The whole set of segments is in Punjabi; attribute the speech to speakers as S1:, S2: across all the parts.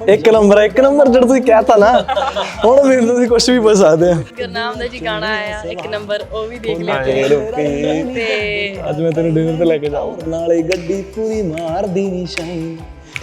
S1: ਇੱਕ ਨੰਬਰ ਇੱਕ ਨੰਬਰ ਜਿਹੜਾ ਤੁਸੀਂ ਕਹਿਤਾ ਨਾ ਹੁਣ ਵੀ ਤੁਸੀਂ ਕੁਝ ਵੀ ਪੁੱਛ ਸਕਦੇ ਆ।
S2: ਗੁਰਨਾਮ ਦਾ ਜੀ ਗਾਣਾ ਆਇਆ ਇੱਕ ਨੰਬਰ ਉਹ ਵੀ ਦੇਖ ਲਿਆ ਤੇ
S1: ਅੱਜ ਮੈਂ ਤੈਨੂੰ ਡਿਨਰ ਤੇ ਲੈ ਕੇ ਜਾਊਂ ਨਾਲੇ ਗੱਡੀ ਪੂਰੀ ਮਾਰਦੀ ਨੀ ਸ਼ਾਈ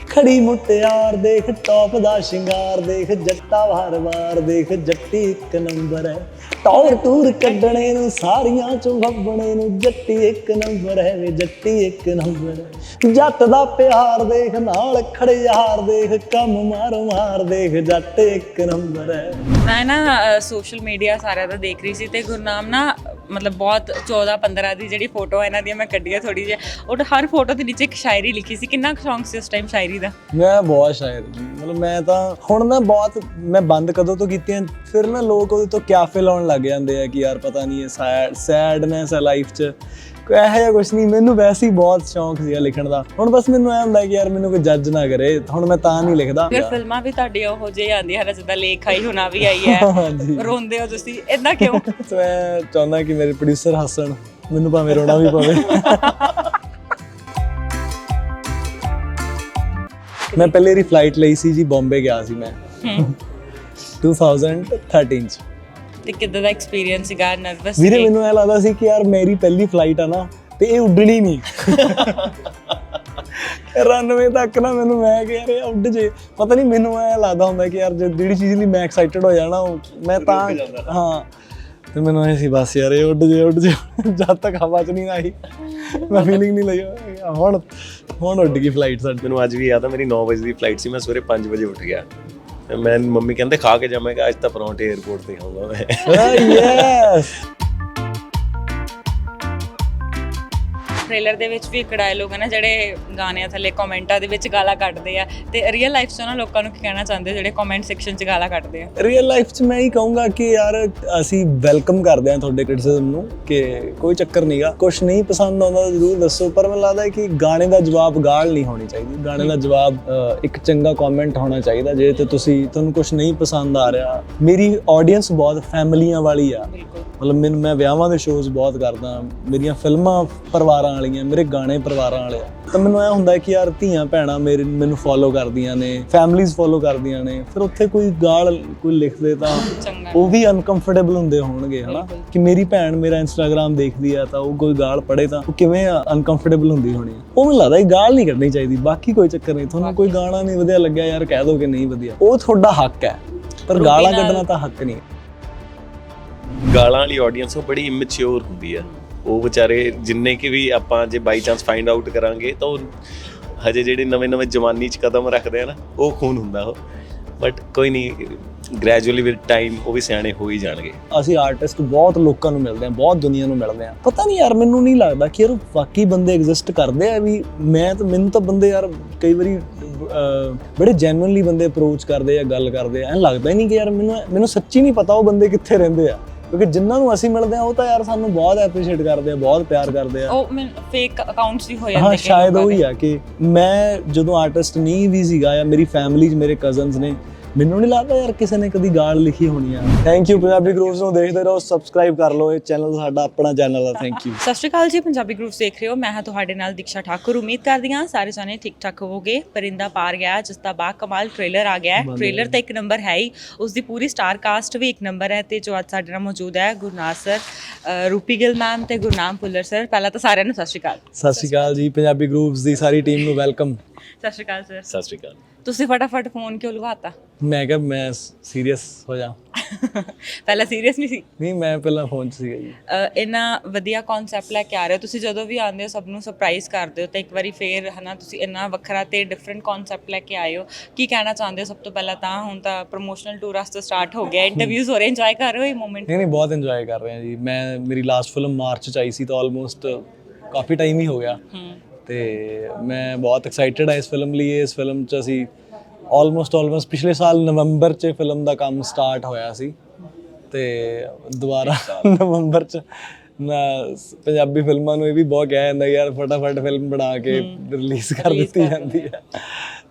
S1: ਖੜੀ ਮੁਟਿਆਰ ਦੇਖ ਟੌਪ ਦਾ ਸ਼ਿੰਗਾਰ ਦੇਖ ਜੱਟਾ ਵਾਰ-ਵਾਰ ਦੇਖ ਜੱਟੀ ਇੱਕ ਨੰਬਰ ਹੈ। ਟੌਰ ਟੂਰ ਕੱਢਣੇ ਨੂੰ ਸਾਰੀਆਂ ਚੋਂ ਲੱਭਣੇ ਨੂੰ। ਜੱਟੀ ਇੱਕ ਨੰਬਰ ਹੈ ਵੇ ਜੱਟੀ ਇੱਕ ਨੰਬਰ ਹੈ। ਜੱਟ ਦਾ ਪਿਆਰ ਦੇਖ ਨਾਲ ਖੜੇ ਯਾਰ ਦੇਖ ਕੰਮ ਮਾਰ ਮਾਰ ਦੇਖ ਜੱਟ ਇੱਕ ਨੰਬਰ ਹੈ।
S3: ਮੈਂ ਨਾ ਸੋਸ਼ਲ ਮੀਡੀਆ ਸਾਰਿਆਂ ਦਾ ਦੇਖ ਰਹੀ ਸੀ ਤੇ ਗੁਰਨਾਮ ਨਾ ਮਤਲਬ ਬਹੁਤ 14 15 ਦੀ ਜਿਹੜੀ ਫੋਟੋ ਇਹਨਾਂ ਦੀਆਂ ਮੈਂ ਕੱਢੀਆਂ ਥੋੜੀ ਜਿਹੀ। ਉਹ ਹਰ ਫੋਟੋ ਦੇ ਨੀਚੇ ਇੱਕ ਸ਼ਾਇਰੀ ਲਿਖੀ ਸੀ। ਕਿੰਨਾ ਸ਼ੌਂਕ ਸੀ ਉਸ ਟਾਈਮ ਸ਼ਾਇਰੀ ਦਾ?
S1: ਮੈਂ ਬਹੁਤ ਸ਼ਾਇਰ ਮਤਲਬ ਮੈਂ ਤਾਂ ਹੁਣ ਨਾ ਬਹੁਤ ਮੈਂ ਬੰਦ ਕਦੋਂ ਤੋਂ ਕੀਤੀਆਂ ਫਿਰ ਨਾ ਲੋਕ ਉਹਦੇ ਤੋਂ ਕਿਆਫੇ ਲਾਉਣ ਲੱਗ ਜਾਂਦੇ ਆ ਕਿ ਯਾਰ ਪਤਾ ਨਹੀਂ ਇਹ ਸੈਡ ਸੈਡਨੈਸ ਹੈ ਲਾਈਫ 'ਚ। ਕੋਈ ਇਹੋ ਜਿਹਾ ਕੁਝ ਨਹੀਂ ਮੈਨੂੰ ਵੈਸੇ ਹੀ ਬਹੁਤ ਸ਼ੌਂਕ ਸੀਗਾ ਲਿਖਣ ਦਾ। ਹੁਣ ਬਸ ਮੈਨੂੰ ਐ ਹੁੰਦਾ ਕਿ ਯਾਰ ਮੈਨੂੰ ਕੋਈ ਜੱਜ ਨਾ ਕਰੇ ਹੁਣ ਮੈਂ ਤਾਂ ਨਹੀਂ ਲਿਖਦਾ।
S3: ਫਿਰ ਫਿਲਮਾਂ ਵੀ ਤੁਹਾਡੀ ਉਹੋ ਜਿਹੀ ਆਉਂਦੀਆਂ ਹਨ ਜਿੱਦਾਂ ਲੇਖ ਆਈ ਹੁਣਾ ਵੀ ਆਈ ਹੈ। ਰੋਂਦੇ ਹੋ ਤੁਸੀਂ ਇਦਾਂ ਕਿਉਂ?
S1: ਮੈਂ ਚਾਹੁੰਦਾ ਕਿ ਮੇਰੇ ਪ੍ਰੋਡਿਊਸਰ ਹੱਸਣ ਮੈਨੂੰ ਭਾਵੇਂ ਰੋਣਾ ਵੀ ਪਵੇ। ਮੈਂ ਪਹਿਲੇ ਰੀ ਫਲਾਈਟ ਲਈ ਸੀ ਜੀ ਬੰਬੇ ਗਿਆ ਸੀ ਮੈਂ। 2013 ਚ।
S3: ਤੇ ਕਿੱਦਾਂ ਦਾ ਐਕਸਪੀਰੀਅੰਸ ਸੀਗਾ? ਨਰਵਸ
S1: ਵੀਰੇ ਮੈਨੂੰ ਐ ਲੱਗਦਾ ਸੀ ਕਿ ਯਾਰ ਮੇਰੀ ਪਹਿਲੀ ਫਲਾਈਟ ਆ ਨਾ ਤੇ ਇਹ ਉੱਡਣੀ ਨਹੀਂ। ਰਨਵੇ ਤੱਕ ਨਾ ਮੈਨੂੰ ਮੈਂ ਕਿ ਯਾਰ ਇਹ ਉੱਡ ਜੇ। ਪਤਾ ਨਹੀਂ ਮੈਨੂੰ ਐ ਲੱਗਦਾ ਹੁੰਦਾ ਕਿ ਯਾਰ ਜੇ ਜਿਹੜੀ ਚੀਜ਼ ਲਈ ਮੈਂ ਐਕਸਾਈਟਡ ਹੋ ਜਾਣਾ ਉਹ ਮੈਂ ਤਾਂ ਹਾਂ। ਤੇ ਮੈਨੂੰ ਐ ਸੀ ਬਸ ਯਾਰ ਇਹ ਉੱਡ ਜੇ ਉੱਡ ਜੇ। ਜਦ ਤੱਕ ਹਵਾ 'ਚ ਨਹੀਂ ਆਈ। ਮੈਂ ਫੀਲਿੰਗ ਨਹੀਂ ਲਈ। ਹੁਣ ਹੁਣ ਉੱਡ ਗਈ ਫਲਾਈਟ ਸਾਡੀ।
S4: ਮੈਨੂੰ ਅੱਜ ਵੀ ਯਾਦ ਆ ਮੇਰੀ 9 ਵਜੇ ਦੀ ਫਲਾਈਟ ਸੀ ਮੈਂ ਸਵੇਰੇ 5 ਵਜੇ ਉੱਠ ਗਿਆ। ਮੈਂ ਮੰਮੀ ਕਹਿੰਦੇ ਖਾ ਕੇ ਜਾਵਾਂਗਾ ਅੱਜ ਤਾਂ ਪਰੌਂਠੇ 에어ਪੋਰਟ ਤੇ ਖਾਊਂਗਾ ਮੈਂ।
S1: ah, ਯੈਸ
S3: ਟ੍ਰੇਲਰ ਦੇ ਵਿੱਚ ਵੀ ਇੱਕ ਡਾਇਲੋਗ ਹੈ ਨਾ ਜਿਹੜੇ ਗਾਣਿਆਂ ਥੱਲੇ ਕਮੈਂਟਾਂ ਦੇ ਵਿੱਚ ਗਾਲਾਂ ਕੱਢਦੇ ਆ। ਤੇ ਰੀਅਲ ਲਾਈਫ 'ਚ ਨਾ ਲੋਕਾਂ ਨੂੰ ਕੀ ਕਹਿਣਾ ਚਾਹੁੰਦੇ ਜਿਹੜੇ ਕਮੈਂਟ ਸੈਕਸ਼ਨ 'ਚ ਗਾਲਾਂ ਕੱਢਦੇ ਆ?
S1: ਰੀਅਲ ਲਾਈਫ 'ਚ ਮੈਂ ਹੀ ਕਹੂੰਗਾ ਕਿ ਯਾਰ ਅਸੀਂ ਵੈਲਕਮ ਕਰਦੇ ਹਾਂ ਤੁਹਾਡੇ ਕ੍ਰਿਟਿਸਿਜ਼ਮ ਨੂੰ ਕਿ ਕੋਈ ਚੱਕਰ ਨਹੀਂਗਾ ਕੁਝ ਨਹੀਂ ਪਸੰਦ ਆਉਂਦਾ ਜ਼ਰੂਰ ਦੱਸੋ ਪਰ ਮੈਨੂੰ ਲੱਗਦਾ ਹੈ ਕਿ ਗਾਣੇ ਦਾ ਜਵਾਬ ਗਾਲ ਨਹੀਂ ਹੋਣੀ ਚਾਹੀਦੀ। ਗਾਣੇ ਦਾ ਜਵਾਬ ਇੱਕ ਚੰਗਾ ਕਮੈਂਟ ਹੋਣਾ ਚਾਹੀਦਾ ਜੇ ਤੇ ਤੁਸੀਂ ਤੁਹਾਨੂੰ ਕੁਝ ਨਹੀਂ ਪਸੰਦ ਆ ਰਿਹਾ। ਮੇਰੀ ਆਡੀਅנס ਬਹੁਤ ਫੈਮਲੀਆਂ ਵਾਲੀ ਆ।
S3: ਬਿਲਕੁਲ।
S1: ਮਤਲਬ ਮੈਨੂੰ ਮੈਂ ਵਿਆਹਾਂ ਦੇ ਸ਼ੋਜ਼ ਬਹੁਤ ਕਰਦਾ ਮੇਰੀਆਂ ਫਿਲਮਾਂ ਪਰਿਵਾਰਾਂ ਵਾਲੀਆਂ ਮੇਰੇ ਗਾਣੇ ਪਰਿਵਾਰਾਂ ਵਾਲੇ ਆ। ਤਾਂ ਮੈਨੂੰ ਇਹ ਹੁੰਦਾ ਕਿ ਯਾਰ ਧੀਆਂ ਭੈਣਾਂ ਮੇਰੇ ਮੈਨੂੰ ਫੋਲੋ ਕਰਦੀਆਂ ਨੇ ਫੈਮਲੀਆਂ ਫੋਲੋ ਕਰਦੀਆਂ ਨੇ ਫਿਰ ਉੱਥੇ ਕੋਈ ਗਾਲ ਕੋਈ ਲਿਖ ਦੇ ਤਾਂ ਉਹ ਵੀ ਅਨਕੰਫਰਟੇਬਲ ਹੁੰਦੇ ਹੋਣਗੇ ਹਨਾ? ਕਿ ਮੇਰੀ ਭੈਣ ਮੇਰਾ ਇੰਸਟਾਗ੍ਰam ਦੇਖਦੀ ਆ ਤਾਂ ਉਹ ਕੋਈ ਗਾਲ ਪੜੇ ਤਾਂ ਉਹ ਕਿਵੇਂ ਅਨਕੰਫਰਟੇਬਲ ਹੁੰਦੀ ਹੋਣੀ। ਉਹ ਮੈਨੂੰ ਲੱਗਦਾ ਇਹ ਗਾਲ ਨਹੀਂ ਕੱਢਣੀ ਚਾਹੀਦੀ ਬਾਕੀ ਕੋਈ ਚੱਕਰ ਨਹੀਂ ਤੁਹਾਨੂੰ ਕੋਈ ਗਾਣਾ ਨਹੀਂ ਵਧੀਆ ਲੱਗਿਆ ਯਾਰ ਕਹਿ ਦੋ ਕਿ ਨਹੀਂ ਵਧੀਆ। ਉਹ ਤੁਹਾਡਾ ਹੱਕ ਹੈ ਪਰ ਗਾਲਾਂ ਕੱਢਣਾ ਤਾਂ ਹੱਕ ਨਹੀਂ।
S4: ਗਾਲਾਂ ਵਾਲੀ ਆਡੀਅנס ਉਹ ਬੜੀ ਇਮੈਚੁਰ ਹੁੰਦੀ ਆ। ਉਹ ਵਿਚਾਰੇ ਜਿੰਨੇ ਕਿ ਵੀ ਆਪਾਂ ਜੇ ਬਾਈ ਚਾਂਸ ਫਾਈਂਡ ਆਊਟ ਕਰਾਂਗੇ ਤਾਂ ਉਹ ਹਜੇ ਜਿਹੜੇ ਨਵੇਂ-ਨਵੇਂ ਜਵਾਨੀ 'ਚ ਕਦਮ ਰੱਖਦੇ ਆ ਨਾ, ਉਹ ਖੂਨ ਹੁੰਦਾ ਉਹ। ਬਟ ਕੋਈ ਨਹੀਂ ਗ੍ਰੈਜੂਅਲੀ ਵਿਦ ਟਾਈਮ ਉਹ ਵੀ ਸਿਆਣੇ ਹੋ ਹੀ ਜਾਣਗੇ।
S1: ਅਸੀਂ ਆਰਟਿਸਟ ਬਹੁਤ ਲੋਕਾਂ ਨੂੰ ਮਿਲਦੇ ਆ, ਬਹੁਤ ਦੁਨੀਆ ਨੂੰ ਮਿਲਦੇ ਆ। ਪਤਾ ਨਹੀਂ ਯਾਰ, ਮੈਨੂੰ ਨਹੀਂ ਲੱਗਦਾ ਕਿ ਯਾਰ ਵਾਕਈ ਬੰਦੇ ਐਗਜ਼ਿਸਟ ਕਰਦੇ ਆ ਵੀ ਮੈਂ ਤਾਂ, ਮੈਨੂੰ ਤਾਂ ਬੰਦੇ ਯਾਰ ਕਈ ਵਾਰੀ ਬੜੇ ਜੈਨੂਇਨਲੀ ਬੰਦੇ ਅਪਰੋਚ ਕਰਦੇ ਆ, ਗੱਲ ਕਰਦੇ ਆ। ਐਂ ਲੱਗਦਾ ਹੀ ਨਹੀਂ ਕਿ ਯਾਰ ਮੈਨੂੰ ਮੈਨੂੰ ਸੱਚੀ ਨਹੀਂ ਪਤਾ ਉਹ ਬੰਦੇ ਕਿੱਥੇ ਰਹਿੰਦੇ ਆ। ਕਿਉਂਕਿ ਜਿਨ੍ਹਾਂ ਨੂੰ ਅਸੀਂ ਮਿਲਦੇ ਆ ਉਹ ਤਾਂ ਯਾਰ ਸਾਨੂੰ ਬਹੁਤ ਐਪਰੀਸ਼ੀਏਟ ਕਰਦੇ ਆ ਬਹੁਤ ਪਿਆਰ ਕਰਦੇ ਆ
S3: ਉਹ ਫੇਕ ਅਕਾਊਂਟਸ ਵੀ ਹੋ ਜਾਂਦੇ
S1: ਹਾਂ ਸ਼ਾਇਦ ਉਹ। ਹੀ ਆ ਕਿ ਮੈਂ ਜਦੋਂ ਆਰਟਿਸਟ ਨਹੀਂ ਵੀ ਸੀਗਾ ਜਾਂ ਮੇਰੀ ਫੈਮਿਲੀ 'ਚ ਮੇਰੇ ਕਜ਼ਨਸ ਨੇ ਮੈਨੂੰ ਨਹੀਂ ਲੱਗਦਾ ਯਾਰ ਕਿਸੇ ਨੇ ਕਦੀ ਗਾਲ ਲਿਖੀ ਹੋਣੀ ਆ। ਥੈਂਕ ਯੂ ਪੰਜਾਬੀ ਗਰੂਪਸ ਨੂੰ ਦੇਖਦੇ ਰਹੋ ਸਬਸਕ੍ਰਾਈਬ ਕਰ ਲਓ ਇਹ ਚੈਨਲ ਸਾਡਾ ਆਪਣਾ ਚੈਨਲ ਆ ਥੈਂਕ ਯੂ
S3: ਸਤਿ ਸ਼੍ਰੀ ਅਕਾਲ ਜੀ ਪੰਜਾਬੀ ਗਰੁੱਪ ਦੇਖ ਰਹੇ ਹੋ। ਮੈਂ ਹਾਂ ਤੁਹਾਡੇ ਨਾਲ ਦੀਕਸ਼ਾ ਠਾਕੁਰ। ਉਮੀਦ ਕਰਦੀ ਹਾਂ ਸਾਰੇ ਜਾਣੇ ਠੀਕ ਠਾਕ ਹੋਵੋਗੇ। ਪਰਿੰਦਾ ਪਾਰ ਗਿਆ ਜਿਸ ਦਾ ਬਾ ਕਮਾਲ ਟ੍ਰੇਲਰ ਆ ਗਿਆ। ਹੈ ਟ੍ਰੇਲਰ ਤਾਂ ਇੱਕ ਨੰਬਰ ਹੈ ਹੀ। ਉਸ ਦੀ ਪੂਰੀ ਸਟਾਰ ਕਾਸਟ ਵੀ ਇੱਕ ਨੰਬਰ ਹੈ ਤੇ ਜੋ ਅੱਜ ਸਾਡੇ ਨਾਲ ਮੌਜੂਦ ਹੈ ਗੁਰਨਾਸ ਸਰ ਰੂਪੀ ਗਿੱਲ ਮੈਮ ਤੇ ਗੁਰਨਾਮ ਪੁੱਲਰ ਸਰ ਪਹਿਲਾਂ ਤਾਂ ਸਾਰਿਆਂ ਨੂੰ ਸਤਿ ਸ਼੍ਰੀ ਅਕਾਲ।
S1: ਸਤਿ ਸ਼੍ਰੀ ਅਕਾਲ ਜੀ ਪੰਜਾਬੀ ਗਰੂਪਸ ਦੀ ਸਾਰੀ ਟੀਮ ਨੂੰ ਵੈਲਕਮ
S3: ਸਤਿ ਸ਼੍ਰੀ ਅਕਾਲ ਸਰ
S4: ਸਤਿ ਸ਼੍ਰੀ ਅਕਾਲ।
S3: ਤੁਸੀਂ ਫਟਾਫਟ ਫੋਨ ਕਿਉਂ ਲਗਾਤਾ
S1: ਮੈਂ ਕਿਹਾ ਮੈਂ ਸੀਰੀਅਸ ਹੋ ਜਾ।
S3: ਪਹਿਲਾਂ ਸੀਰੀਅਸ ਨਹੀਂ ਸੀ?
S1: ਨਹੀਂ ਮੈਂ ਪਹਿਲਾਂ ਫੋਨ 'ਚ ਸੀਗਾ ਜੀ।
S3: ਇੰਨਾ ਵਧੀਆ ਕਨਸੈਪਟ ਲੈ ਕੇ ਆ ਰਹੇ ਹੋ। ਤੁਸੀਂ ਜਦੋਂ ਵੀ ਆਉਂਦੇ ਹੋ ਸਭ ਨੂੰ ਸਰਪ੍ਰਾਈਜ਼ ਕਰਦੇ ਹੋ ਤੇ ਇੱਕ ਵਾਰੀ ਫੇਰ ਹਨਾ ਤੁਸੀਂ ਇੰਨਾ ਵੱਖਰਾ ਤੇ ਡਿਫਰੈਂਟ ਕਨਸੈਪਟ ਲੈ ਕੇ ਆਏ ਹੋ। ਕੀ ਕਹਿਣਾ ਚਾਹੁੰਦੇ ਹੋ? ਸਭ ਤੋਂ ਪਹਿਲਾਂ ਤਾਂ ਹੁਣ ਤਾਂ ਪ੍ਰੋਮੋਸ਼ਨਲ ਟੂਰ ਵਾਸਤੇ ਸਟਾਰਟ ਹੋ ਗਿਆ। ਇੰਟਰਵਿਊਜ਼ ਹੋ ਰਹੇ ਇੰਜੋਏ ਕਰ ਰਹੇ ਹੋ ਇਹ ਮੂਮੈਂਟ
S1: ਨਹੀਂ ਨਹੀਂ ਬਹੁਤ ਇੰਜੋਏ ਕਰ ਰਹੇ ਹਾਂ ਜੀ। ਮੈਂ ਮੇਰੀ ਲਾਸਟ ਫਿਲਮ ਮਾਰਚ 'ਚ ਆਈ ਸੀ ਤਾਂ ਆਲਮੋਸਟ ਕਾਫੀ ਟਾਈਮ ਹੀ ਹੋ ਗਿਆ। ਤੇ ਮੈਂ ਬਹੁਤ ਐਕਸਾਈਟਿਡ ਹਾਂ ਇਸ ਫਿਲਮ ਲਈ। ਇਸ ਫਿਲਮ 'ਚ ਅਸੀਂ ਆਲਮੋਸਟ ਆਲਮੋਸਟ ਪਿਛਲੇ ਸਾਲ ਨਵੰਬਰ 'ਚ ਫਿਲਮ ਦਾ ਕੰਮ ਸਟਾਰਟ ਹੋਇਆ ਸੀ। ਤੇ ਦੁਬਾਰਾ ਨਵੰਬਰ 'ਚ ਨਾ ਸ- ਪੰਜਾਬੀ ਫਿਲਮਾਂ ਨੂੰ ਇਹ ਵੀ ਬਹੁਤ ਕਿਹਾ ਜਾਂਦਾ ਯਾਰ ਫਟਾਫਟ ਫਿਲਮ ਬਣਾ ਕੇ ਰਿਲੀਜ਼ ਕਰ ਦਿੱਤੀ ਜਾਂਦੀ ਹੈ।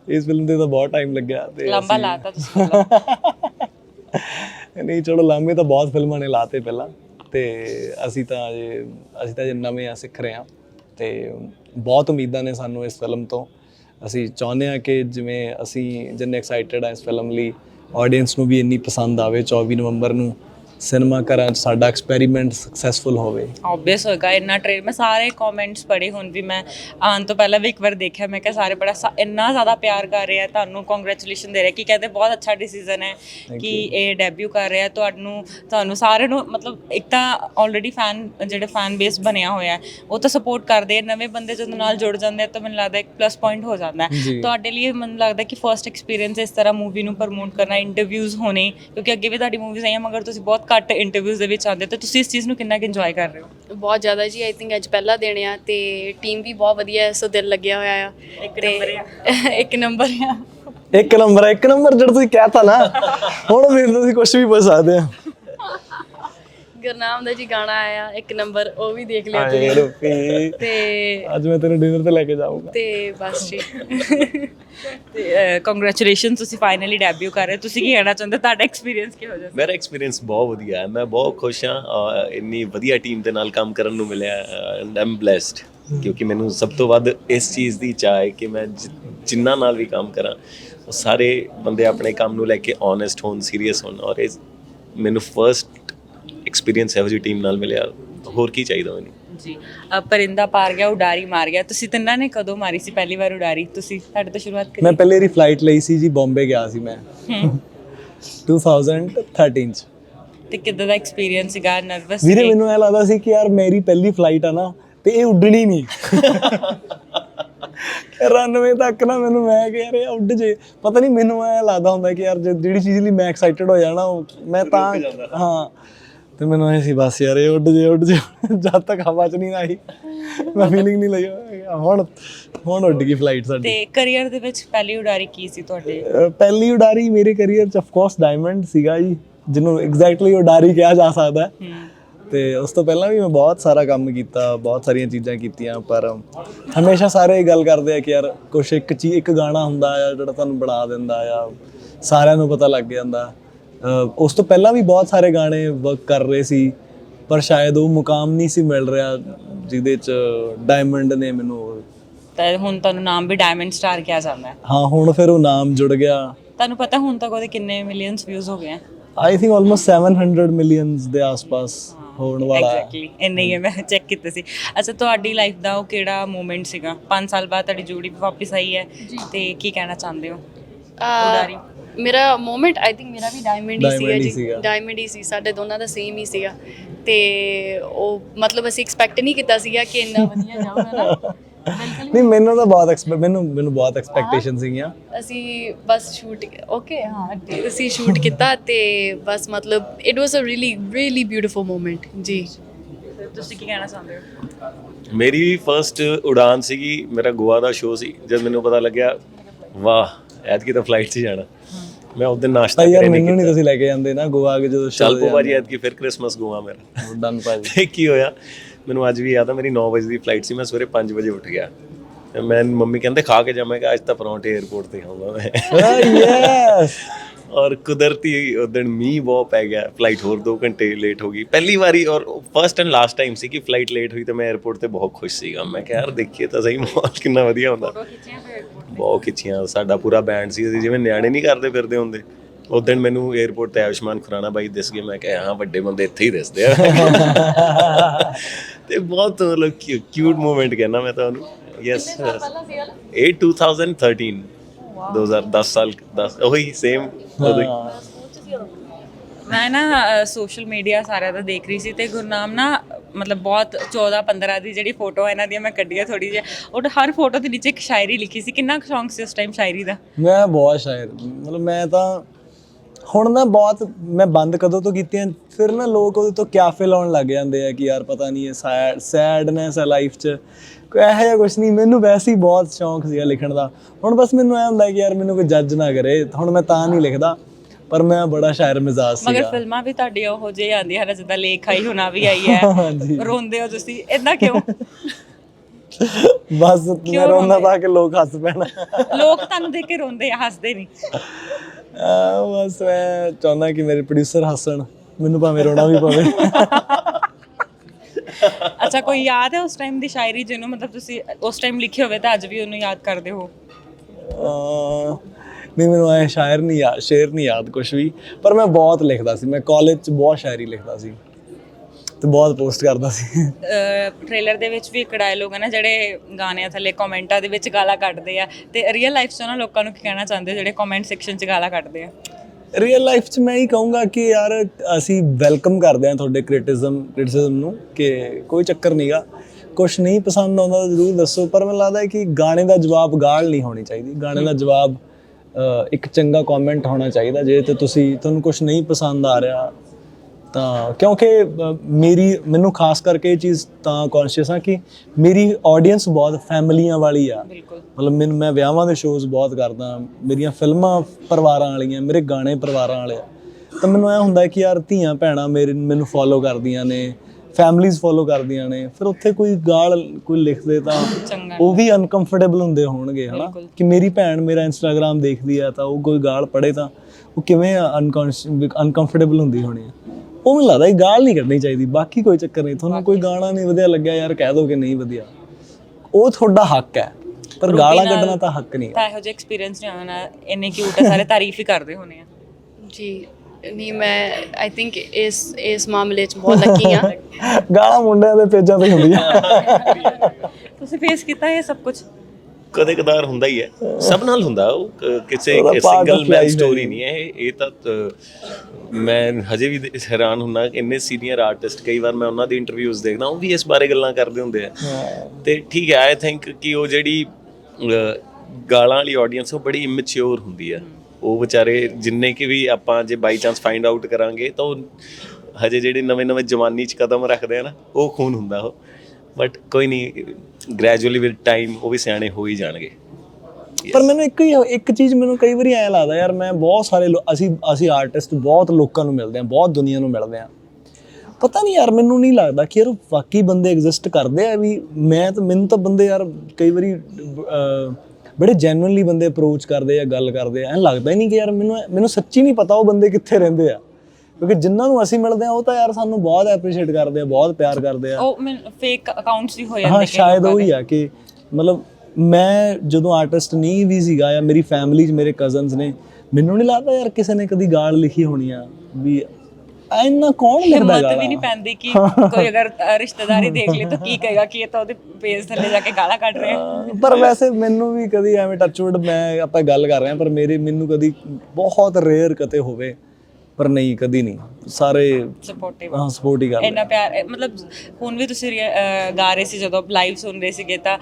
S1: ਇਸ ਫਿਲਮ ਤੇ ਤਾਂ ਬਹੁਤ ਟਾਈਮ ਲੱਗਿਆ ਤੇ
S3: ਲੰਬਾ ਲਾਤਾ ਤੁਸੀਂ।
S1: ਨਹੀਂ ਚਲੋ ਲਾਂਬੇ ਤਾਂ ਬਹੁਤ ਫਿਲਮਾਂ ਨੇ ਲਾਤੇ ਪਹਿਲਾਂ। ਤੇ ਅਸੀਂ ਤਾਂ ਅਜੇ ਅਸੀਂ ਤਾਂ ਅਜੇ ਨਵੇਂ ਆ ਸਿੱਖ ਰਹੇ ਆ ਤੇ ਬਹੁਤ ਉਮੀਦਾਂ ਨੇ ਸਾਨੂੰ ਇਸ ਫਿਲਮ ਤੋਂ। ਅਸੀਂ ਚਾਹੁੰਦੇ ਹਾਂ ਕਿ ਜਿਵੇਂ ਅਸੀਂ ਜਿੰਨੇ ਐਕਸਾਈਟਿਡ ਆ ਇਸ ਫਿਲਮ ਲਈ ਆਡੀਅנס ਨੂੰ ਵੀ ਇੰਨੀ ਪਸੰਦ ਆਵੇ 24 ਨਵੰਬਰ ਨੂੰ। ਸਿਨੇਮਾ ਘਰਾਂ 'ਚ ਸਾਡਾ ਐਕਸਪੈਰੀਮੈਂਟ ਸਕਸੈਸਫੁਲ ਹੋਵੇ।
S3: ਆਬਵੀਅਸ ਹੋਏਗਾ ਇੰਨਾ ਟ੍ਰੇਲ ਮੈਂ ਸਾਰੇ ਕਮੈਂਟਸ ਪੜ੍ਹੇ ਹੁਣ ਵੀ ਮੈਂ ਆਉਣ ਤੋਂ ਪਹਿਲਾਂ ਵੀ ਇੱਕ ਵਾਰ ਦੇਖਿਆ ਮੈਂ ਕਿਹਾ ਸਾਰੇ ਬੜਾ ਇੰਨਾ ਜ਼ਿਆਦਾ ਪਿਆਰ ਕਰ ਰਹੇ ਆ ਤੁਹਾਨੂੰ ਕੰਗ੍ਰੈਚੁਲੇਸ਼ਨ ਦੇ ਰਹੇ ਕਿ ਕਹਿੰਦੇ ਬਹੁਤ ਅੱਛਾ ਡਿਸੀਜਨ ਹੈ ਕਿ ਇਹ ਡੈਬਿਊ ਕਰ ਰਿਹਾ ਤੁਹਾਨੂੰ ਤੁਹਾਨੂੰ ਸਾਰਿਆਂ ਨੂੰ ਮਤਲਬ ਇੱਕ ਤਾਂ ਆਲਰੇਡੀ ਫੈਨ ਜਿਹੜੇ ਫੈਨ ਬੇਸ ਬਣਿਆ ਹੋਇਆ ਹੈ, ਉਹ ਤਾਂ ਸਪੋਰਟ ਕਰਦੇ ਆ ਨਵੇਂ ਬੰਦੇ ਜਦੋਂ ਨਾਲ ਜੁੜ ਜਾਂਦੇ ਆ ਤਾਂ ਮੈਨੂੰ ਲੱਗਦਾ ਇੱਕ ਪਲੱਸ ਪੁਆਇੰਟ ਹੋ ਜਾਂਦਾ। ਤੁਹਾਡੇ ਲਈ ਮੈਨੂੰ ਲੱਗਦਾ ਕਿ ਫਰਸਟ ਐਕਸਪੀਰੀਅੰਸ ਇਸ ਤਰ੍ਹਾਂ ਮੂਵੀ ਨੂੰ ਪ੍ਰਮੋਟ ਕਰਨਾ ਇੰਟਰਵਿਊਜ਼ ਹੋਣੇ ਕਿਉਂਕਿ ਅੱਗੇ ਵੀ ਤੁਹਾਡੀ ਮੂਵੀਜ਼ ਆਈਆਂ ਮਗਰ ਤੁਸੀਂ ਬਹੁਤ ਘੱਟ ਇੰਟਰਵਿਊਜ਼ ਦੇ ਵਿੱਚ ਆਉਂਦੇ ਤਾਂ ਤੁਸੀਂ ਇਸ ਚੀਜ਼ ਨੂੰ ਕਿੰਨਾ ਕੁ ਇੰਜੋਏ ਕਰ ਰਹੇ ਹੋ?
S2: ਬਹੁਤ ਜ਼ਿਆਦਾ ਜੀ ਆਈ ਥਿੰਕ ਅੱਜ ਪਹਿਲਾ ਦਿਨ ਆ ਤੇ ਟੀਮ ਵੀ ਬਹੁਤ ਵਧੀਆ ਹੈ ਸੋ ਦਿਲ ਲੱਗਿਆ ਹੋਇਆ ਆ।
S3: ਇੱਕ number ਆ।
S2: ਇੱਕ ਨੰਬਰ ਆ।
S1: ਇੱਕ ਨੰਬਰ ਇੱਕ ਨੰਬਰ ਜਿਹੜਾ ਤੁਸੀਂ ਕਹਿਤਾ ਨਾ ਹੁਣ ਵੀ ਤੁਸੀਂ ਕੁਝ ਵੀ ਪੁੱਛ ਸਕਦੇ ਆ
S2: ਗੁਰਨਾਮ ਦਾ ਜੀ ਗਾਣਾ ਆਇਆ ਇੱਕ ਨੰਬਰ ਉਹ ਵੀ ਦੇਖ ਲਿਆ
S1: ਹਾਏ
S2: ਤੁਸੀਂ।
S1: ਰੁਪਏ
S2: ਤੇ
S1: ਅੱਜ ਮੈਂ ਤੈਨੂੰ ਡਿਨਰ ਤੇ ਲੈ ਕੇ ਜਾਊਂਗਾ।
S2: ਤੇ ਬਸ ਜੀ।
S3: ਤੇ ਕੰਗ੍ਰੈਚੁਲੇਸ਼ਨ ਤੁਸੀਂ ਫਾਈਨਲੀ ਡੈਬਿਊ ਕਰ ਰਹੇ ਹੋ। ਤੁਸੀਂ ਕੀ ਕਹਿਣਾ ਚਾਹੁੰਦੇ ਤੁਹਾਡਾ ਐਕਸਪੀਰੀਅੰਸ ਕਿਹੋ ਜਿਹਾ ਸੀ?
S4: ਮੇਰਾ ਐਕਸਪੀਰੀਅੰਸ ਬਹੁਤ ਵਧੀਆ ਹੈ। ਮੈਂ ਬਹੁਤ ਖੁਸ਼ ਹਾਂ ਅਹ ਇੰਨੀ ਵਧੀਆ ਟੀਮ ਦੇ ਨਾਲ ਕੰਮ ਕਰਨ ਨੂੰ ਮਿਲਿਆ ਐਂਡ ਆਮ ਬlesed ਕਿਉਂਕਿ ਮੈਨੂੰ ਸਭ ਤੋਂ ਵੱਧ ਇਸ ਚੀਜ਼ ਦੀ ਚਾਹ ਹੈ ਕਿ ਮੈਂ ਜਿ- ਜਿਨ੍ਹਾਂ ਨਾਲ ਵੀ ਕੰਮ ਕਰਾਂ ਉਹ ਸਾਰੇ ਬੰਦੇ ਆਪਣੇ ਕੰਮ ਨੂੰ ਲੈ ਕੇ ਓਨੈਸਟ ਹੋਣ ਸੀਰੀਅਸ ਹੋਣ ਔਰ ਇਹ ਮੈਨੂੰ ਫਰਸਟ ਐਕਸਪੀਰੀਅੰਸ ਇਹੋ ਜਿਹੀ ਟੀਮ ਨਾਲ ਮਿਲਿਆ ਹੋਰ ਕੀ ਚਾਹੀਦਾ ਮੈਨੂੰ?
S3: ਜੀ ਅ, ਪਰਿੰਦਾ ਪਾਰ ਗਿਆ ਉਡਾਰੀ ਮਾਰ ਗਿਆ। ਤੁਸੀਂ ਤਿੰਨਾਂ ਨੇ ਕਦੋਂ ਮਾਰੀ ਸੀ? ਪਹਿਲੀ ਵਾਰ ਉਡਾਰੀ? ਤੁਸੀਂ ਤੁਹਾਡੇ ਤੋਂ ਸ਼ੁਰੂਆਤ
S1: ਮੈਂ
S3: ਕਰੀ
S1: ਪਹਿਲੇ ਵਾਰੀ ਫਲਾਈਟ ਲਈ ਸੀ ਜੀ ਬੰਬੇ ਗਿਆ ਸੀ ਮੈਂ। 2013 ਚ।
S3: ਤੇ ਕਿੱਦਾਂ ਦਾ ਐਕਸਪੀਰੀਅੰਸ ਸੀਗਾ? ਨਰਵਸ
S1: ਵੀਰੇ ਮੈਨੂੰ ਇਹ ਲੱਗਦਾ ਸੀ ਕਿ ਯਾਰ ਮੇਰੀ ਪਹਿਲੀ ਫਲਾਈਟ ਆ ਨਾ ਤੇ ਇਹ ਉੱਡਣੀ ਨਹੀਂ। ਰਨਵੇ ਤੱਕ ਨਾ ਮੈਨੂੰ ਮੈਂ ਕਿ ਯਾਰ ਇਹ ਉੱਡ ਜੇ। ਪਤਾ ਨਹੀਂ ਮੈਨੂੰ ਐ ਲੱਗਦਾ ਹੁੰਦਾ ਕਿ ਯਾਰ ਜੇ ਜਿਹੜੀ ਚੀਜ਼ ਲਈ ਮੈਂ ਐਕਸਾਈਟਡ ਹੋ ਜਾਣਾ ਉਹ ਮੈਂ ਤਾਂ ਹਾਂ। ਤੇ ਮੈਨੂੰ ਐ ਸੀ ਬਸ ਯਾਰ ਇਹ ਉੱਡ ਜੇ ਉੱਡ ਜੇ। ਜਦ ਤੱਕ ਹਵਾ ਚ ਨਹੀਂ ਆਈ ਮੈਂ ਫੀਲਿੰਗ ਨਹੀਂ ਲਈ। ਹੁਣ ਹੁਣ ਉੱਡ ਗਈ ਫਲਾਈਟ ਸਾਡੀ।
S3: ਤੇ ਕੈਰੀਅਰ ਦੇ ਵਿੱਚ ਪਹਿਲੀ ਉਡਾਰੀ ਕੀ ਸੀ ਤੁਹਾਡੇ?
S1: ਪਹਿਲੀ ਉਡਾਰੀ ਮੇਰੇ ਕੈਰੀਅਰ ਚ ਆਫ ਕੋਰਸ ਡਾਇਮੰਡ ਸੀਗਾ ਜੀ ਜਿਹਨੂੰ ਐਗਜ਼ੈਕਟਲੀ ਉਡਾਰੀ ਕਿਹਾ ਜਾ ਸਕਦਾ। ਹੈ। ਤੇ ਉਸ ਤੋਂ ਪਹਿਲਾਂ ਵੀ ਮੈਂ ਬਹੁਤ ਸਾਰਾ ਕੰਮ ਕੀਤਾ ਬਹੁਤ ਸਾਰੀਆਂ ਚੀਜ਼ਾਂ ਕੀਤੀਆਂ ਪਰ ਹਮੇਸ਼ਾ ਸਾਰੇ ਇਹ ਗੱਲ ਕਰਦੇ ਆ ਕਿ ਯਾਰ ਕੁਛ ਇੱਕ ਚੀਜ਼ ਇੱਕ ਗਾਣਾ ਹੁੰਦਾ ਆ ਜਿਹੜਾ ਤੁਹਾਨੂੰ ਬਣਾ ਦਿੰਦਾ ਆ ਸਾਰਿਆਂ ਨੂੰ ਪਤਾ ਲੱਗ ਜਾਂਦਾ। ਉਸ ਤੋਂ ਪਹਿਲਾਂ ਵੀ ਬਹੁਤ ਸਾਰੇ ਗਾਣੇ ਵਰਕ ਕਰ ਰਹੇ ਸੀ ਪਰ ਸ਼ਾਇਦ ਉਹ ਮੁਕਾਮ ਨਹੀਂ ਸੀ ਮਿਲ ਰਿਹਾ ਜਿਹਦੇ ਚ ਡਾਇਮੰਡ ਨੇ ਮੈਨੂੰ
S3: ਤਾਂ ਹੁਣ ਤੁਹਾਨੂੰ ਨਾਮ ਵੀ ਡਾਇਮੰਡ ਸਟਾਰ ਕਿਹਾ ਜਾਂਦਾ ਹੈ।
S1: ਹਾਂ ਹੁਣ ਫਿਰ ਉਹ ਨਾਮ ਜੁੜ ਗਿਆ।
S3: ਤੁਹਾਨੂੰ ਪਤਾ ਹੁਣ ਤੱਕ ਉਹਦੇ ਕਿੰਨੇ ਮਿਲੀਅਨਸ ਵਿਊਜ਼ ਹੋ ਗਏ ਆ?
S1: ਆਈ ਥਿੰਕ ਆਲਮੋਸਟ 700 ਮਿਲੀਅਨਸ ਦੇ ਆਸ-ਪਾਸ ਹੋਣ ਵਾਲਾ ਹੈ।
S3: ਐਗਜ਼ੈਕਟਲੀ ਇੰਨੇ ਹੀ ਮੈਂ ਚੈੱਕ ਕੀਤਾ ਸੀ। ਅੱਛਾ ਤੁਹਾਡੀ ਲਾਈਫ ਦਾ ਉਹ ਕਿਹੜਾ ਮੂਮੈਂਟ ਸੀਗਾ? 5 ਸਾਲ ਬਾਅਦ ਤੁਹਾਡੀ ਜੋੜੀ ਵੀ ਵਾਪਸ ਆਈ ਹੈ ਤੇ ਕੀ ਕਹਿਣਾ ਚਾਹੁੰਦੇ ਹੋ? ਉਡਾਰੀ।
S2: ਮੇਰਾ ਮੂਮੈਂਟ ਆਈ ਥਿੰਕ ਮੇਰਾ ਵੀ ਡਾਇਮੰਡ ਹੀ ਸੀਗਾ
S1: ਹੀ
S2: ਜੀ।
S1: ਸੀਗਾ।
S2: ਡਾਇਮੰਡ ਹੀ ਸੀ ਸਾਡੇ ਦੋਨਾਂ ਦਾ ਸੇਮ ਹੀ ਸੀਗਾ। ਤੇ ਉਹ ਮਤਲਬ ਅਸੀਂ ਐਕਸਪੈਕਟ ਨਹੀਂ ਕੀਤਾ ਸੀਗਾ ਕਿ ਇੰਨਾ ਵਧੀਆ ਜਾਊਗਾ ਨਾ? ਬਿਲਕੁਲ
S1: ਨਹੀਂ ਮੈਨੂੰ ਤਾਂ ਬਹੁਤ ਐਕਸਪੈਕਟ ਮੈਨੂੰ ਮੈਨੂੰ ਬਹੁਤ ਐਕਸਪੈਕਟੇਸ਼ਨ ਸੀਗੀਆਂ।
S2: ਅਸੀਂ ਬਸ ਸ਼ੂਟ ਓਕੇ ਹਾਂ ਤੇ ਅਸੀਂ ਸ਼ੂਟ ਕੀਤਾ ਤੇ ਬਸ ਮਤਲਬ it was a really really beautiful moment ਜੀ।
S3: ਤੁਸੀਂ ਕੀ ਕਹਿਣਾ ਚਾਹੁੰਦੇ ਹੋ?
S4: ਮੇਰੀ ਵੀ ਫਰਸਟ ਉਡਾਨ ਸੀਗੀ ਮੇਰਾ ਗੋਆ ਦਾ ਸ਼ੋਅ ਸੀ ਜਦ ਮੈਨੂੰ ਪਤਾ ਲੱਗਿਆ ਵਾਹ ਐਤਕੀ ਤਾਂ ਫਲਾਈਟ 'ਚ ਜਾਣਾ। ਮੈਂ ਉਸ ਦਿਨ ਨਾਸ਼ਤਾ
S1: ਯਾਰ ਮੈਨੂੰ ਨਹੀਂ ਤੁਸੀਂ ਲੈ ਕੇ ਜਾਂਦੇ ਨਾ ਗੋਆ ਕੇ ਜਦੋਂ
S4: ਚੱਲ ਪੋ ਭਾਜੀ ਐਤਕੀ ਫਿਰ ਕ੍ਰਿਸਮਸ ਗੋਆ ਮੇਰਾ।
S1: ਡਨ ਭਾਜੀ।
S4: ਤੇ ਕੀ ਹੋਇਆ ਮੈਨੂੰ ਅੱਜ ਵੀ ਯਾਦ ਆ ਮੇਰੀ 9 ਵਜੇ ਦੀ ਫਲਾਈਟ ਸੀ ਮੈਂ ਸਵੇਰੇ 5 ਵਜੇ ਉੱਠ ਗਿਆ। ਮੈਂ ਮੰਮੀ ਕਹਿੰਦੇ ਖਾ ਕੇ ਜਾਵਾਂਗਾ ਅੱਜ ਤਾਂ ਪਰੌਂਠੇ 에ਅਰਪੋਰਟ ਤੇ ਖਾਊਂਗਾ ਮੈਂ।
S1: ਯੈਸ
S4: ਔਰ ਕੁਦਰਤੀ ਉਦੋਂ ਮੀਂਹ ਬਹੁਤ ਪੈ ਗਿਆ ਫਲਾਈਟ ਹੋਰ 2 ਘੰਟੇ ਲੇਟ ਹੋ ਗਈ। ਪਹਿਲੀ ਵਾਰੀ ਔਰ ਫਰਸਟ ਐਂਡ ਲਾਸਟ ਟਾਈਮ ਸੀ ਕਿ ਫਲਾਈਟ ਲੇਟ ਹੋਈ ਤੇ ਮੈਂ 에ਅਰਪੋਰਟ ਤੇ ਬਹੁਤ ਖੁਸ਼ ਸੀਗਾ। ਮੈਂ ਕਿਹਾ ਯਾਰ ਦੇਖੀਏ ਤਾਂ ਸਹੀ ਮਾਹੌਲ ਕਿੰਨਾ ਵਧੀਆ ਹੁੰਦਾ। ਬਹੁਤ ਖਿੱਚੀਆਂ ਸਾਡਾ ਪੂਰਾ ਬੈਂਡ ਸੀ ਅਸੀਂ ਜਿਵੇਂ ਨਿਆਣੇ ਨਹੀਂ ਕਰਦੇ ਫਿਰਦੇ ਹੁੰਦੇ। ਉਸ ਦਿਨ ਮੈਨੂੰ 에ਅਰਪੋਰਟ ਤੇ ਆਯੁਸ਼ਮਾਨ ਖੁਰਾਨਾ ਬਾਈ ਦਿਸ ਗਏ ਮੈਂ ਕਿਹਾ ਹਾਂ ਵੱਡੇ ਬੰਦੇ ਇੱਥੇ ਹੀ ਦਿਸਦੇ ਆ। ਤੇ ਬਹੁਤ ਮਤਲਬ ਕਿਊਟ ਮੂਮੈਂਟ ਕਹਿਣਾ ਮੈਂ ਤੁਹਾਨੂੰ। ਯੈਸ ਇਹ 2013 2010 ਸਾਲ 10 ਉਹੀ ਸੇਮ ਉਦੋਂ ਹੀ
S3: ਮੈਂ ਨਾ ਸੋਸ਼ਲ ਮੀਡੀਆ ਸਾਰਿਆਂ ਦਾ ਦੇਖ ਰਹੀ ਸੀ ਤੇ ਗੁਰਨਾਮ ਨਾ ਮਤਲਬ ਬਹੁਤ 14 15 ਦੀ ਜਿਹੜੀ ਫੋਟੋ ਹੈ ਇਹਨਾਂ ਦੀਆਂ ਮੈਂ ਕੱਢੀਆਂ ਥੋੜੀ ਜਿਹੀ। ਉਹ ਹਰ ਫੋਟੋ ਦੇ ਨੀਚੇ ਇੱਕ ਸ਼ਾਇਰੀ ਲਿਖੀ ਸੀ। ਕਿੰਨਾ ਸ਼ੌਂਕ ਸੀ ਉਸ ਟਾਈਮ ਸ਼ਾਇਰੀ ਦਾ?
S1: ਮੈਂ ਬਹੁਤ ਸ਼ਾਇਰ ਮਤਲਬ ਮੈਂ ਤਾਂ ਹੁਣ ਨਾ ਬਹੁਤ ਮੈਂ ਬੰਦ ਕਦੋਂ ਤੋਂ ਕੀਤੀਆਂ ਫਿਰ ਨਾ ਲੋਕ ਉਹਦੇ ਤੋਂ ਕਿਆਫੇ ਲਾਉਣ ਲੱਗ ਜਾਂਦੇ ਆ ਕਿ ਯਾਰ ਪਤਾ ਨਹੀਂ ਇਹ ਸੈਡ ਸੈਡਨੈਸ ਹੈ ਲਾਈਫ 'ਚ। ਇਹੋ ਜਿਹਾ ਕੁਝ ਨਹੀਂ ਮੈਨੂੰ ਵੈਸੇ ਹੀ ਬਹੁਤ ਸ਼ੌਂਕ ਸੀਗਾ ਲਿਖਣ ਦਾ। ਹੁਣ ਬਸ ਮੈਨੂੰ ਐ ਹੁੰਦਾ ਕਿ ਯਾਰ ਮੈਨੂੰ ਕੋਈ ਜੱਜ ਨਾ ਕਰੇ ਹੁਣ ਮੈਂ ਤਾਂ ਨਹੀਂ ਲਿਖਦਾ ਪਰ ਮੈਂ ਬੜਾ ਸ਼ਾਇਰ ਮਿਜ਼ਾਜ
S3: ਮਗਰ
S1: ਸੀਗਾ।
S3: ਫਿਲਮਾਂ ਵੀ ਤੁਹਾਡੀ ਉਹੋ ਜਿਹੀ ਆਉਂਦੀਆਂ ਹਨ ਜਿੱਦਾਂ ਲੇਖ ਆਈ ਹੁਣਾ ਵੀ ਆਈ ਹੈ। ਰੋਂਦੇ ਹੋ ਤੁਸੀਂ ਇਦਾਂ ਕਿਉਂ?
S1: ਬਸ ਮੈਂ ਰੋਂਦਾ ਤਾਂ ਕਿ ਲੋਕ ਹੱਸ ਪੈਣ।
S3: ਲੋਕ ਤੁਹਾਨੂੰ ਦੇਖ ਕੇ ਰੋਂਦੇ ਆ ਹੱਸਦੇ ਨਹੀਂ।
S1: ਆ ਬਸ ਮੈਂ ਚਾਹੁੰਦਾ ਕਿ ਮੇਰੇ ਪ੍ਰੋਡਿਊਸਰ ਹੱਸਣ ਮੈਨੂੰ ਭਾਵੇਂ ਰੋਣਾ ਵੀ ਪਵੇ।
S3: ਅੱਛਾ ਕੋਈ ਯਾਦ ਹੈ ਉਸ ਟਾਈਮ ਦੀ ਸ਼ਾਇਰੀ ਜਿਹਨੂੰ ਮਤਲਬ ਤੁਸੀਂ ਉਸ ਟਾਈਮ ਲਿਖੀ ਹੋਵੇ ਤਾਂ ਅੱਜ ਵੀ ਉਹਨੂੰ ਯਾਦ ਕਰਦੇ ਹੋ?
S1: ਨਹੀਂ ਮੈਨੂੰ ਐ ਸ਼ਾਇਰ ਨਹੀਂ ਯਾਦ ਸ਼ੇਰ ਨਹੀਂ ਯਾਦ ਕੁਝ ਵੀ ਪਰ ਮੈਂ ਬਹੁਤ ਲਿਖਦਾ ਸੀ ਮੈਂ ਕਾਲਜ 'ਚ ਬਹੁਤ ਸ਼ਾਇਰੀ ਲਿਖਦਾ ਸੀ ਤੇ ਬਹੁਤ ਪੋਸਟ ਕਰਦਾ ਸੀ।
S3: ਟ੍ਰੇਲਰ ਦੇ ਵਿੱਚ ਵੀ ਇੱਕ ਡਾਇਲੋਗ ਹੈ ਨਾ ਜਿਹੜੇ ਗਾਣਿਆਂ ਥੱਲੇ ਕਮੈਂਟਾਂ ਦੇ ਵਿੱਚ ਗਾਲਾਂ ਕੱਢਦੇ ਆ ਤੇ ਰੀਅਲ ਲਾਈਫ 'ਚ ਉਹਨਾਂ ਲੋਕਾਂ ਨੂੰ ਕੀ ਕਹਿਣਾ ਚਾਹੁੰਦੇ ਜਿਹੜੇ ਕਮੈਂਟ ਸੈਕਸ਼ਨ 'ਚ ਗਾਲਾਂ ਕੱਢਦੇ ਆ?
S1: ਰੀਅਲ ਲਾਈਫ 'ਚ ਮੈਂ ਹੀ ਕਹੂੰਗਾ ਕਿ ਯਾਰ ਅਸੀਂ ਵੈਲਕਮ ਕਰਦੇ ਹਾਂ ਤੁਹਾਡੇ ਕ੍ਰਿਟਿਸਿਜ਼ਮ ਕ੍ਰਿਟਿਸਿਜ਼ਮ ਨੂੰ ਕਿ ਕੋਈ ਚੱਕਰ ਨਹੀਂਗਾ ਕੁਝ ਨਹੀਂ ਪਸੰਦ ਆਉਂਦਾ ਤਾਂ ਜ਼ਰੂਰ ਦੱਸੋ ਪਰ ਮੈਨੂੰ ਲੱਗਦਾ ਹੈ ਕਿ ਗਾਣੇ ਦਾ ਜਵਾਬ ਗਾਲ ਨਹੀਂ ਹੋਣੀ ਚਾਹੀਦੀ। ਗਾਣੇ ਦਾ ਜਵਾਬ ਇੱਕ ਚੰਗਾ ਕਮੈਂਟ ਹੋਣਾ ਚਾਹੀਦਾ ਜੇ ਤੇ ਤੁਸੀਂ ਤੁਹਾਨੂੰ ਕੁਝ ਨਹੀਂ ਪਸੰਦ ਆ ਰਿਹਾ ਤਾਂ ਕਿਉਂਕਿ ਮੇਰੀ ਮੈਨੂੰ ਖਾਸ ਕਰਕੇ ਇਹ ਚੀਜ਼ ਤਾਂ ਕੌਨਸ਼ੀਅਸ ਹਾਂ ਕਿ ਮੇਰੀ ਆਡੀਅנס ਬਹੁਤ ਫੈਮਲੀਆਂ ਵਾਲੀ ਆ। ਮਤਲਬ ਮੈਨੂੰ ਮੈਂ ਵਿਆਹਾਂ ਦੇ ਸ਼ੋਜ਼ ਬਹੁਤ ਕਰਦਾ ਮੇਰੀਆਂ ਫਿਲਮਾਂ ਪਰਿਵਾਰਾਂ ਵਾਲੀਆਂ ਮੇਰੇ ਗਾਣੇ ਪਰਿਵਾਰਾਂ ਵਾਲੇ ਆ। ਤਾਂ ਮੈਨੂੰ ਇਹ ਹੁੰਦਾ ਕਿ ਯਾਰ ਧੀਆਂ ਭੈਣਾਂ ਮੇਰੇ ਮੈਨੂੰ ਫੋਲੋ ਕਰਦੀਆਂ ਨੇ ਫੈਮਲੀਆਂ ਫੋਲੋ ਕਰਦੀਆਂ ਨੇ ਫਿਰ ਉੱਥੇ ਕੋਈ ਗਾਲ ਕੋਈ ਲਿਖ ਦੇ ਤਾਂ ਉਹ ਵੀ ਅਨਕੰਫਰਟੇਬਲ ਹੁੰਦੇ ਹੋਣਗੇ ਹਨਾ? ਕਿ ਮੇਰੀ ਭੈਣ ਮੇਰਾ ਇੰਸਟਾਗ੍ਰam ਦੇਖਦੀ ਆ ਤਾਂ ਉਹ ਕੋਈ ਗਾਲ ਪੜੇ ਤਾਂ ਉਹ ਕਿਵੇਂ ਅਨਕੰਫਰਟੇਬਲ ਹੁੰਦੀ ਹੋਣੀ ਆ। ਉਹ ਮੈਨੂੰ ਲੱਗਦਾ ਇਹ ਗਾਲ ਨਹੀਂ ਕੱਢਣੀ ਚਾਹੀਦੀ। ਬਾਕੀ ਕੋਈ ਚੱਕਰ ਨਹੀਂ। ਤੁਹਾਨੂੰ ਕੋਈ ਗਾਣਾ ਨਹੀਂ ਵਧੀਆ ਲੱਗਿਆ ਯਾਰ ਕਹਿ ਦੋ ਕਿ ਨਹੀਂ ਵਧੀਆ। ਉਹ ਤੁਹਾਡਾ ਹੱਕ ਹੈ। ਪਰ ਗਾਲਾਂ ਕੱਢਣਾ ਤਾਂ ਹੱਕ ਨਹੀਂ ਹੈ।
S3: ਤਾਂ ਇਹੋ ਜਿਹਾ ਐਕਸਪੀਰੀਅੰਸ ਨਹੀਂ ਆਉਣਾ। ਇੰਨੇ ਕਿਊਟ ਆ ਸਾਰੇ ਤਾਰੀਫ ਹੀ ਕਰਦੇ ਹੋਣੇ ਆ।
S2: ਜੀ ਨਹੀਂ ਮੈਂ ਆਈ ਥਿੰਕ ਇਸ ਇਸ ਮਾਮਲੇ 'ਚ ਬਹੁਤ ਲੱਕੀ ਆ
S1: ਗਾਲਾਂ ਮੁੰਡਿਆਂ ਦੇ ਪੇਜਾਂ ਤੇ ਹੀ ਹੁੰਦੀਆਂ।
S3: ਤੁਸੀਂ ਫੇਸ ਕੀਤਾ ਇਹ ਸਭ ਕੁਝ
S4: ਕਦੇ ਕਦਾਰ ਹੁੰਦਾ ਹੀ ਹੈ। ਸਭ ਨਾਲ ਹੁੰਦਾ ਉਹ ਕ- ਕਿਸੇ
S1: part
S4: ਸਿੰਗਲ ਮੈਨ ਸਟੋਰੀ ਨਹੀਂ। ਹੈ। ਇਹ ਇਹ ਤਾਂ ਮੈਂ ਹਜੇ ਵੀ ਦੇ- ਹੈਰਾਨ ਹੁੰਨਾ ਕਿ ਇੰਨੇ ਸੀਨੀਅਰ ਆਰਟਿਸਟ ਕਈ ਵਾਰ ਮੈਂ ਉਹਨਾਂ ਦੀ ਇੰਟਰਵਿਊਜ਼ ਦੇਖਦਾ ਉਹ ਵੀ ਇਸ ਬਾਰੇ ਗੱਲਾਂ ਕਰਦੇ ਹੁੰਦੇ ਆ। ਤੇ ਠੀਕ ਹੈ ਆਈ ਥਿੰਕ ਕਿ ਉਹ ਜਿਹੜੀ ਅ, ਗਾਲਾਂ ਵਾਲੀ ਆਡੀਅנס ਉਹ ਬੜੀ ਇਮੈਚਿਓਰ ਹੁੰਦੀ ਆ। ਉਹ ਵਿਚਾਰੇ ਜਿੰਨੇ ਕਿ ਵੀ ਆਪਾਂ ਜੇ ਬਾਈ ਚਾਂਸ ਫਾਈਂਡ ਆਊਟ ਕਰਾਂਗੇ ਤਾਂ ਉਹ ਹਜੇ ਜਿਹੜੇ ਨਵੇਂ ਨਵੇਂ ਜਵਾਨੀ ਚ ਕਦਮ ਰੱਖਦੇ ਆ ਨਾ ਉਹ ਖੂਨ ਹੁੰਦਾ ਉਹ। ਬਟ ਕੋਈ ਨਹੀਂ ਗ੍ਰੈਜੂਅਲੀ ਵਿਦ ਟਾਈਮ ਉਹ ਵੀ ਸਿਆਣੇ ਹੋ ਹੀ ਜਾਣਗੇ।
S1: ਪਰ ਮੈਨੂੰ ਇੱਕ ਹੀ, ਇੱਕ ਚੀਜ਼ ਮੈਨੂੰ ਕਈ ਵਾਰੀ ਐਂ ਲੱਗਦਾ ਯਾਰ, ਮੈਂ ਬਹੁਤ ਸਾਰੇ ਅਸੀਂ ਅਸੀਂ ਆਰਟਿਸਟ ਬਹੁਤ ਲੋਕਾਂ ਨੂੰ ਮਿਲਦੇ ਹਾਂ, ਬਹੁਤ ਦੁਨੀਆ ਨੂੰ ਮਿਲਦੇ ਹਾਂ। ਪਤਾ ਨਹੀਂ ਯਾਰ, ਮੈਨੂੰ ਨਹੀਂ ਲੱਗਦਾ ਕਿ ਯਾਰ ਵਾਕਈ ਬੰਦੇ ਐਗਜ਼ਿਸਟ ਕਰਦੇ ਆ ਵੀ ਮੈਂ ਤਾਂ, ਮੈਨੂੰ ਤਾਂ ਬੰਦੇ ਯਾਰ ਕਈ ਵਾਰੀ ਬੜੇ ਜੈਨੂਇਨਲੀ ਬੰਦੇ ਅਪਰੋਚ ਕਰਦੇ ਆ, ਗੱਲ ਕਰਦੇ ਆ, ਐਂ ਲੱਗਦਾ ਹੀ ਨਹੀਂ ਕਿ ਯਾਰ ਮੈਨੂੰ ਮੈਨੂੰ ਸੱਚੀ ਨਹੀਂ ਪਤਾ ਉਹ ਬੰਦੇ ਕਿੱਥੇ ਰਹਿੰਦੇ ਆ। ਕਿਉਂਕਿ ਜਿਨ੍ਹਾਂ ਨੂੰ ਅਸੀਂ ਮਿਲਦੇ ਆ ਉਹ ਤਾਂ ਯਾਰ ਸਾਨੂੰ ਬਹੁਤ ਐਪਰੀਸ਼ੀਏਟ ਕਰਦੇ ਆ ਬਹੁਤ ਪਿਆਰ ਕਰਦੇ ਆ।
S3: ਉਹ ਫੇਕ ਅਕਾਊਂਟਸ ਹੋ
S1: ਹਾਂ
S3: ਜਾਂਦੇ
S1: ਸ਼ਾਇਦ ਉਹ ਹੀ ਆ ਕਿ ਮਤਲਬ ਮੈਂ ਜਦੋਂ ਆਰਟਿਸਟ ਨਹੀਂ ਵੀ ਸੀਗਾ ਜਾਂ ਮੇਰੀ ਫੈਮਿਲੀ 'ਚ ਮੇਰੇ ਕਜ਼ਨਸ ਨੇ ਮੈਨੂੰ ਨਹੀਂ ਲੱਗਦਾ ਯਾਰ ਕਿਸੇ ਨੇ ਕਦੀ ਗਾਲ ਲਿਖੀ ਹੋਣੀ ਆ ਵੀ ਇੰਨਾ ਕੌਣ ਲਿਖਦਾ
S3: ਹਿੰਮਤ
S1: ਗਾਲਾਂ?
S3: ਵੀ ਨਹੀਂ ਪੈਂਦੀ ਕਿ ਕੋਈ ਅਗਰ ਰਿਸ਼ਤੇਦਾਰੀ ਦੇਖ ਲੇ ਤਾਂ ਕੀ ਕਹੇਗਾ ਕਿ ਇਹ ਤਾਂ ਉਹਦੇ ਪੇਜ ਥੱਲੇ ਜਾ ਕੇ ਗਾਲਾਂ ਕੱਢ ਰਹੇ
S1: ਪਰ ਵੈਸੇ ਮੈਨੂੰ ਵੀ ਕਦੀ ਐਵੇਂ ਟੱਚਵੁੱਡ ਮੈਂ ਆਪਾਂ ਗੱਲ ਕਰ ਰਹੇ ਹਾਂ ਪਰ ਮੇਰੇ ਮੈਨੂੰ ਕਦੀ ਬਹੁਤ ਰੇਅਰ ਕਤੇ ਹੋਵੇ ਪਰ ਨਹੀਂ ਕਦੀ ਨਹੀਂ। ਸਾਰੇ
S3: ਸਪੋਰਟਿਵ
S1: ਹਾਂ ਸਪੋਰਟ ਹੀ ਕਰਦੇ
S3: ਇੰਨਾ ਪਿਆਰ ਮਤਲਬ ਹੁਣ ਵੀ ਤੁਸੀਂ ਅਹ ਗਾ ਰਹੇ ਸੀ ਜਦੋਂ ਲਾਈਵ ਸੁਣ ਰਹੇ ਸੀਗੇ ਤਾਂ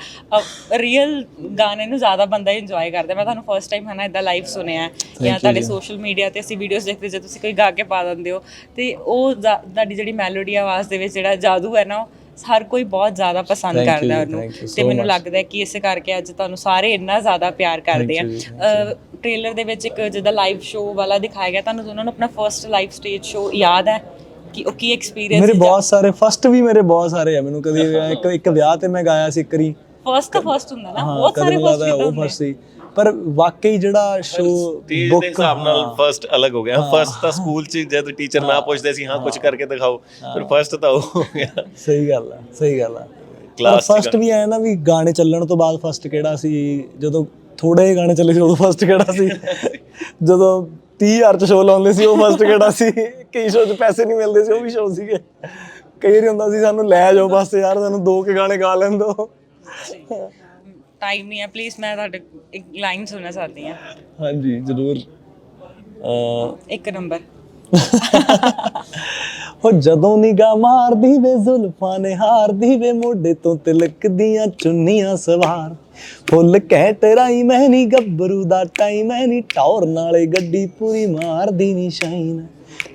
S3: ਰੀਅਲ ਗਾਣੇ ਨੂੰ ਜ਼ਿਆਦਾ ਬੰਦਾ ਇੰਜੋਏ ਕਰਦਾ ਮੈਂ ਤੁਹਾਨੂੰ ਫਰਸਟ ਟਾਈਮ ਹਨਾ ਇਦਾਂ ਲਾਈਵ ਸੁਣਿਆ ਹੈ। ਜਾਂ ਤੁਹਾਡੇ ਸੋਸ਼ਲ ਮੀਡੀਆ ਤੇ ਅਸੀਂ ਵੀਡੀਓਜ਼ ਦੇਖਦੇ ਜੇ ਤੁਸੀਂ ਕੋਈ ਗਾ ਕੇ ਪਾ ਦਿੰਦੇ ਹੋ। ਤੇ ਉਹ ਜ਼ਾ- ਤੁਹਾਡੀ ਜਿਹੜੀ ਮੈਲੋਡੀ ਆਵਾਜ਼ ਦੇ ਵਿੱਚ ਜਿਹੜਾ ਜਾਦੂ ਹੈ ਨਾ ਉਹ ਹਰ ਕੋਈ ਬਹੁਤ ਜ਼ਿਆਦਾ ਪਸੰਦ
S1: Thank you
S3: ਕਰਦਾ
S1: ਜੀ,
S3: ਉਹਨੂੰ
S1: thank you
S3: ਤੇ
S1: so
S3: ਮੈਨੂੰ
S1: much.
S3: ਲੱਗਦਾ ਹੈ ਕਿ ਇਸੇ ਕਰਕੇ ਅੱਜ ਤੁਹਾਨੂੰ ਸਾਰੇ ਇੰਨਾ ਜ਼ਿਆਦਾ ਪਿਆਰ ਕਰਦੇ ਆ।
S1: you ਜੀ,
S3: ਟ੍ਰੇਲਰ ਦੇ ਵਿੱਚ ਇੱਕ ਜਿਹਦਾ ਲਾਈਵ ਸ਼ੋਅ ਵਾਲਾ ਦਿਖਾਇਆ ਗਿਆ ਤੁਹਾਨੂੰ ਦੋਨਾਂ ਨੂੰ ਆਪਣਾ ਫਰਸਟ ਲਾਈਵ ਸਟੇਜ ਸ਼ੋਅ ਯਾਦ ਹੈ ਕਿ ਉਹ ਕੀ ਐਕਸਪੀਰੀਅੰਸ
S1: ਮੇਰੇ ਬਹੁਤ ਸਾਰੇ ਫਸਟ ਵੀ ਮੇਰੇ ਬਹੁਤ ਸਾਰੇ ਆ। ਮੈਨੂੰ ਕਦੀ ਇੱਕ ਇੱਕ ਵਿਆਹ ਤੇ ਮੈਂ ਗਾਇਆ ਸੀ ਇੱਕ ਵਾਰੀ।
S3: ਫਰਸਟ ਤਾਂ ਫਰਸਟ ਹੁੰਦਾ ਨਾ
S1: ਹਾਂ
S3: ਬਹੁਤ
S1: ਕਦੇ
S3: ਸਾਰੇ
S1: ਮੈਨੂੰ
S3: ਫਰਸਟ
S1: ਲੱਗਦਾ
S3: ਕਿਦਾਂ
S1: ਉਹ
S3: ਹੁੰਦੇ
S1: ਸੀ। ਪਰ ਵਾਕਈ ਜਿਹੜਾ ਸ਼ੋ
S4: ਸਟੇਜ ਦੇ ਹਿਸਾਬ ਨਾਲ ਫਰਸਟ ਅਲੱਗ ਹੋ ਗਿਆ। ਫਰਸਟ ਤਾਂ ਸਕੂਲ 'ਚ ਜਦ ਟੀਚਰ ਨਾ ਪੁੱਛਦੇ ਸੀ ਹਾਂ ਕੁਝ ਕਰਕੇ ਦਿਖਾਓ। ਫਿਰ ਫਰਸਟ ਤਾਂ ਉਹ ਹੋ ਗਿਆ।
S1: ਸਹੀ ਗੱਲ ਆ ਸਹੀ ਗੱਲ ਆ।
S4: Class
S1: ਫਸਟ ਵੀ ਆਇਆ ਨਾ ਵੀ ਗਾਣੇ ਚੱਲਣ ਤੋਂ ਬਾਅਦ ਫਸਟ ਕਿਹੜਾ ਸੀ? ਜਦੋਂ ਥੋੜੇ ਜਿਹੇ ਗਾਣੇ ਚੱਲੇ ਸੀ ਉਦੋਂ ਫਸਟ ਕਿਹੜਾ ਸੀ? ਜਦੋਂ 30000 ਚ ਸ਼ੋਅ ਲਾਉਂਦੇ ਸੀ ਉਹ ਫਸਟ ਕਿਹੜਾ ਸੀ? ਕਈ ਸ਼ੋਅ 'ਚ ਪੈਸੇ ਨਹੀਂ ਮਿਲਦੇ ਸੀ ਉਹ ਵੀ ਸ਼ੋਅ ਸੀਗੇ। ਕਈ ਵਾਰੀ ਹੁੰਦਾ ਸੀ ਸਾਨੂੰ ਲੈ ਜਾਓ ਬਸ ਯਾਰ ਸਾਨੂੰ ਦੋ ਕੇ ਗਾਣੇ ਗਾ ਲੈਣ ਦਿਓ
S3: ਟਾਈਮ ਨਹੀਂ ਹੈ ਪਲੀਜ਼ ਮੈਂ ਤੁਹਾਡੇ ਇੱਕ ਲਾਈਨ ਸੁਣਨਾ ਚਾਹਦੀ ਹਾਂ।
S1: ਹਾਂਜੀ ਜ਼ਰੂਰ। ਅ
S3: ਇੱਕ ਨੰਬਰ
S1: ਹੋ ਜਦੋਂ ਨਿਗਾ ਮਾਰਦੀ ਵੇ ਜ਼ੁਲਫਾਂ ਨੇ ਹਾਰਦੀ ਵੇ ਮੋਢੇ ਤੋਂ ਤਿਲਕਦੀਆਂ ਚੁੰਨੀਆਂ ਸਵਾਰ। ਫੁੱਲ ਕਹਿ ਟਰਾਈ ਮੈਂ ਨੀ ਗੱਭਰੂ ਦਾ ਟਾਈਮ ਐ ਨੀ ਟੌਰ ਨਾਲੇ ਗੱਡੀ ਪੂਰੀ ਮਾਰਦੀ ਨੀ ਸ਼ਾਈਨ।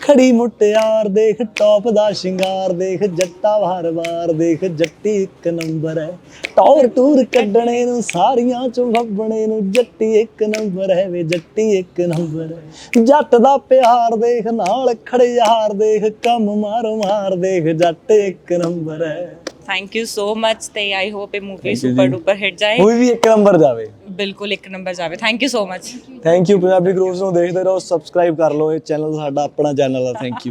S1: ਖੜੀ ਮੁਟਿਆਰ ਦੇਖ ਟੌਪ ਦਾ ਸ਼ਿੰਗਾਰ ਦੇਖ, ਜੱਟਾ ਵਾਰ-ਵਾਰ ਦੇਖ, ਜੱਟੀ ਇੱਕ ਨੰਬਰ ਹੈ। ਟੌਰ ਟੂਰ ਕੱਢਣੇ ਨੂੰ, ਸਾਰੀਆਂ ਚੋਂ ਲੱਭਣੇ ਨੂੰ, ਜੱਟੀ ਇੱਕ ਨੰਬਰ ਹੈ ਵੇ, ਜੱਟੀ ਇੱਕ ਨੰਬਰ ਹੈ। ਜੱਟ ਦਾ ਪਿਆਰ ਦੇਖ, ਨਾਲ ਖੜੇ ਯਾਰ ਦੇਖ, ਕੰਮ ਮਾਰ ਮਾਰ ਦੇਖ, ਜੱਟ ਇੱਕ ਨੰਬਰ ਹੈ।
S3: ਥੈਂਕ ਯੂ ਸੋ ਮਚ ਤੇ ਆਈ ਹੋਪ ਇਹ ਮੂਵੀ ਸੁਪਰ ਡੂਪਰ ਹਿੱਟ ਜਾਏ।
S1: ਕੋਈ ਵੀ ਇੱਕ ਨੰਬਰ ਜਾਵੇ।
S3: ਬਿਲਕੁਲ ਇੱਕ ਨੰਬਰ ਜਾਵੇ। Thank you so much
S1: thank you Punjabi groups ਨੂੰ ਦੇਖਦੇ ਰਹੋ ਸਬਸਕ੍ਰਾਈਬ ਕਰ ਲਓ ਇਹ ਚੈਨਲ ਸਾਡਾ ਆਪਣਾ ਚੈਨਲ ਹੈ ਥੈਂਕ ਯੂ